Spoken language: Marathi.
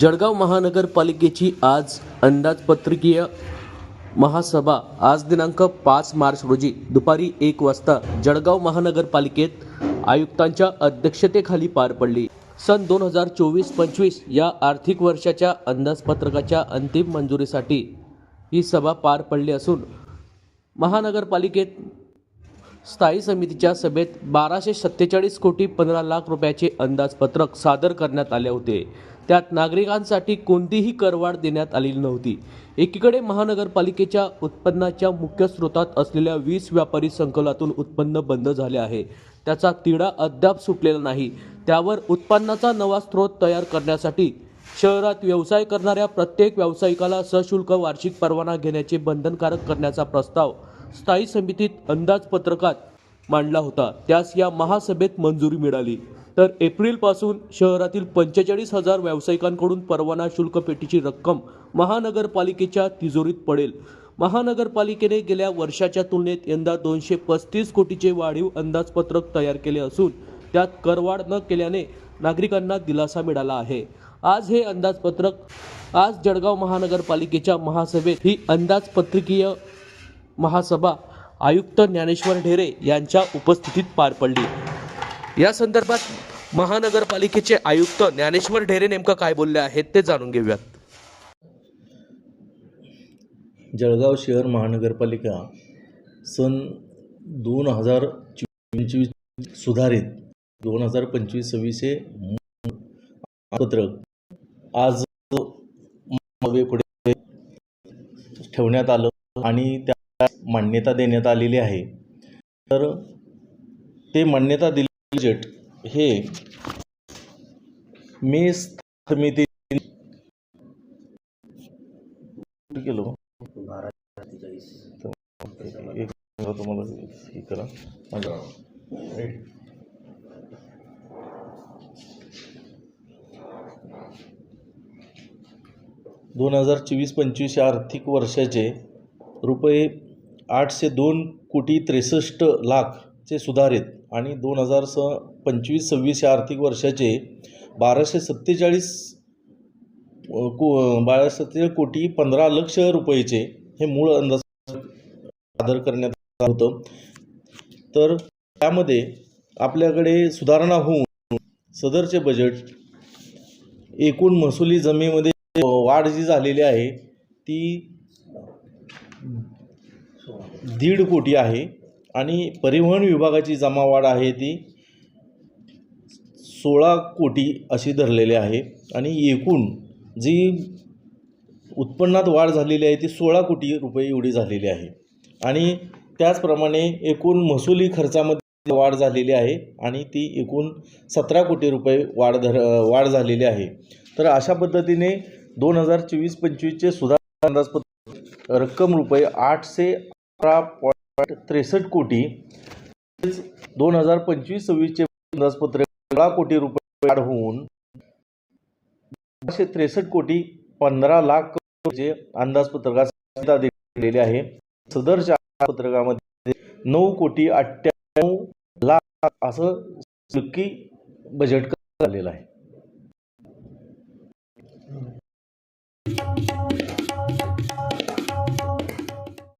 जळगाव महानगरपालिकेची आज अंदाजपत्रकीय महासभा. आज दिनांक पाच मार्च रोजी दुपारी एक वाजता जळगाव महानगरपालिकेत आयुक्तांच्या अध्यक्षतेखाली पार पडली. सन दोन हजार चोवीस पंचवीस या आर्थिक वर्षाच्या अंदाजपत्रकाच्या अंतिम मंजुरीसाठी ही सभा पार पडली असून महानगरपालिकेत स्थायी समितीच्या सभेत बाराशे सत्तेचाळीस कोटी पंधरा लाख रुपयाचे अंदाजपत्रक सादर करण्यात आले होते. त्यात नागरिकांसाठी कोणतीही करवाढ देण्यात आलेली नव्हती. एकीकडे महानगरपालिकेच्या उत्पन्नाच्या मुख्य स्रोतात असलेल्या वीस व्यापारी संकलातून उत्पन्न बंद झाले आहे. त्याचा तिढा अद्याप सुटलेला नाही. त्यावर उत्पन्नाचा नवा स्रोत तयार करण्यासाठी शहरात व्यवसाय करणाऱ्या प्रत्येक व्यावसायिकाला सशुल्क वार्षिक परवाना घेण्याचे बंधनकारक करण्याचा प्रस्ताव स्थायी समितीत अंदाजपत्रकात मांडला होता. त्यास या महासभेत मंजुरी मिळाली. तर एप्रिलपासून शहरातील पंचेचाळीस हजार व्यावसायिकांकडून परवाना शुल्क पेटीची रक्कम महानगरपालिकेच्या तिजोरीत पडेल. महानगरपालिकेने गेल्या वर्षाच्या तुलनेत यंदा दोनशे पस्तीस कोटीचे वाढीव अंदाजपत्रक तयार केले असून त्यात करवाढ न केल्याने नागरिकांना दिलासा मिळाला आहे. आज हे अंदाजपत्रक आज जळगाव महानगरपालिकेच्या महासभेत ही अंदाजपत्रकीय महासभा आयुक्त ज्ञानेश्वर ढेरे यांच्या उपस्थितीत पार पडली. या संदर्भात महानगरपालिकेचे आयुक्त ज्ञानेश्वर ढेरे नेमकं काय बोलले आहेत ते जाणून घेऊयात. जळगाव शहर महानगरपालिका सन दोन हजार पंचवीस सुधारित दोन हजार पंचवीस सव्वीसचे पत्रक आज पुढे ठेवण्यात आलं आणि त्या मान्यता देण्यात आलेली आहे. तर ते मान्यता दिलेले बजेट हे मे समिती केलो. एक तुम्हाला हे करा माझ्या दोन हजार चोवीस पंचवीस या आर्थिक वर्षाचे रुपये आठशे दोन कोटी त्रेसष्ट लाखचे सुधारित आणि दोन हजार स पंचवीस सव्वीस या आर्थिक वर्षाचे बाराशे सत्तेचाळीस को बाराशे सत्तेचाळीस कोटी पंधरा लक्ष रुपयेचे हे मूळ अंदाज सादर करण्यात आलं होतं. तर त्यामध्ये आपल्याकडे सुधारणा होऊन सदरचे बजेट एकूण महसुली जमीमध्ये वाढ जी झालेली आहे ती दीड कोटी आहे आणि परिवहन विभागाची जमावाढ आहे ती सोळा कोटी अशी धरलेली आहे. आणि एकूण जी उत्पन्नात वाढ झालेली आहे ती सोळा कोटी रुपये एवढी झालेली आहे. आणि त्याचप्रमाणे एकूण महसुली खर्चामध्ये वाढ झालेली आहे आणि ती एकूण सतरा कोटी रुपये वाढ धर वाढ झालेली आहे. तर अशा पद्धतीने दोन हजार चोवीस पंचवीसचे सुधार अंदाजपत्र रक्कम रुपये आठशे अकरा पॉईंट त्रेसष्ट कोटी दोन हजार पंचवीस सव्वीसचे अंदाजपत्र सोळा कोटी रुपये वाढ होऊन बाराशे त्रेसष्ट कोटी पंधरा लाख जे अंदाजपत्रकात दिलेले आहे. सदरच्या पत्रकामध्ये नऊ कोटी अठ्ठ्याण्णव लाख असं नक्की बजेट झालेलं आहे.